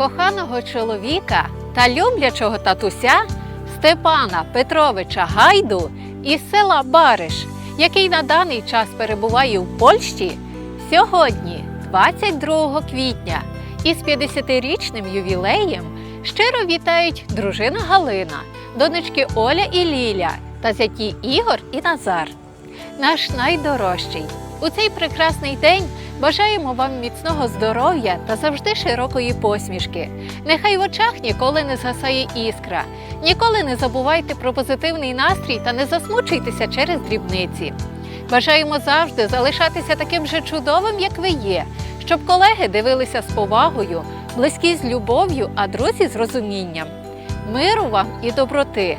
коханого чоловіка та люблячого татуся Степана Петровича Гайду із села Бариш, який на даний час перебуває в Польщі, сьогодні, 22 квітня, із 50-річним ювілеєм щиро вітають дружина Галина, донечки Оля і Ліля та зяті Ігор і Назар. Наш найдорожчий. У цей прекрасний день бажаємо вам міцного здоров'я та завжди широкої посмішки. Нехай в очах ніколи не згасає іскра. Ніколи не забувайте про позитивний настрій та не засмучуйтеся через дрібниці. Бажаємо завжди залишатися таким же чудовим, як ви є, щоб колеги дивилися з повагою, близькі з любов'ю, а друзі з розумінням. Миру вам і доброти,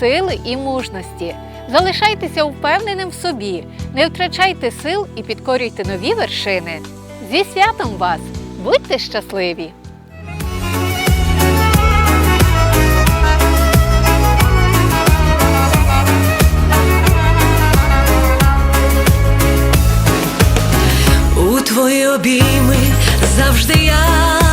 сили і мужності. Залишайтеся впевненим в собі, не втрачайте сил і підкорюйте нові вершини. Зі святом вас! Будьте щасливі! У твої обійми завжди я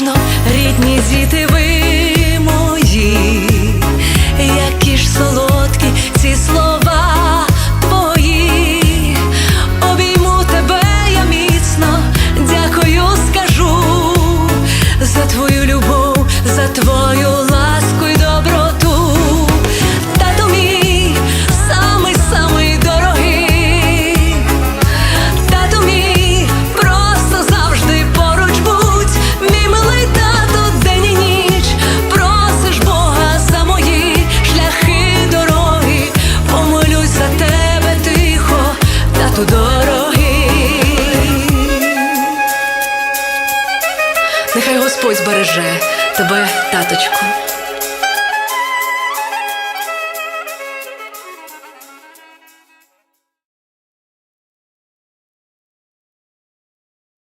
ніжно, рідні діти ви мої, які ж солодкі ці слова твої, обійму тебе я міцно, дякую, скажу за твою любов, за твою Нехай Господь збереже тебе, таточку.